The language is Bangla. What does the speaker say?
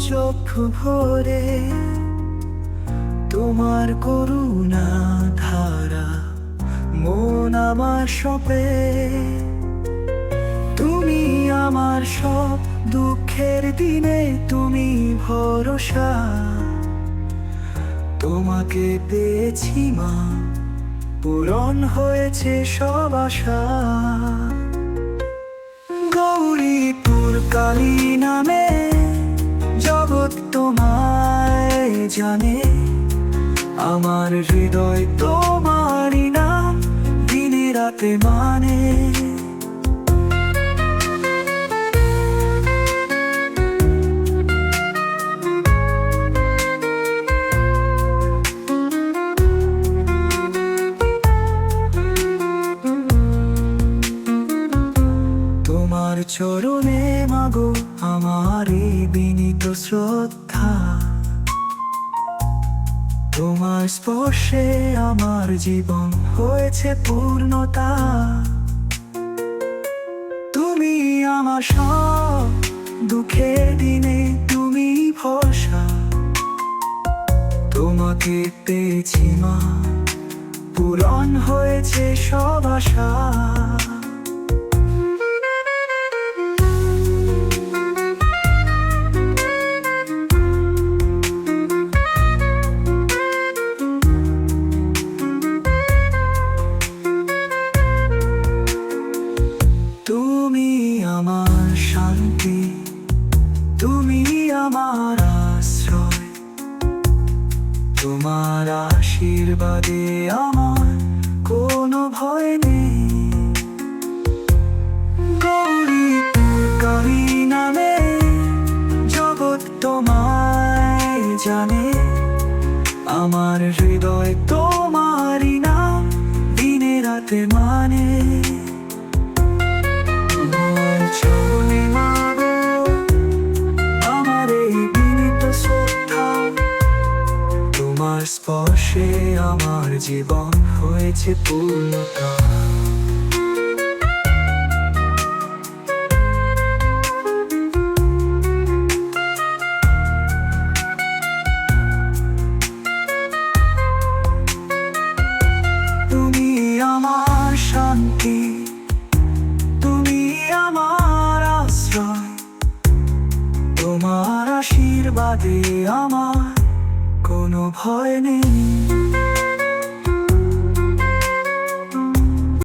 চক্ষু ভরে তোমার করুণা ধারা, মন আমার সপে। তুমি আমার সব দুঃখের দিনে তুমি ভরসা। তোমাকে পেয়েছি মা, পূরণ হয়েছে সব আশা। গৌরীপুর কালী জানে আমার হৃদয় তোমারই নাম দিনে রাতে মানে। তোমার চরণে মাগো আমার বিনীত শ্রদ্ধা। তোমার স্পর্শে আমার জীবন হয়েছে পূর্ণতা। তুমি আমার সব দুঃখের দিনে তুমি ভরসা। তোমাকে পেয়েছি মা, পূরণ হয়েছে সব আশা। আশীর্বাদে আমার কোনো ভয় নেই। গৌরী কালী নামে জগৎ তোমায় জানে। আমার হৃদয় তোমারই নাম, দিনে রাতে মানে স্পর্শে আমার জীবন হয়েছে পূর্ণতা। তুমি আমার শান্তি তুমি আমার আশ্রয় তোমার আশীর্বাদে আমার কোনো ভয় নেই।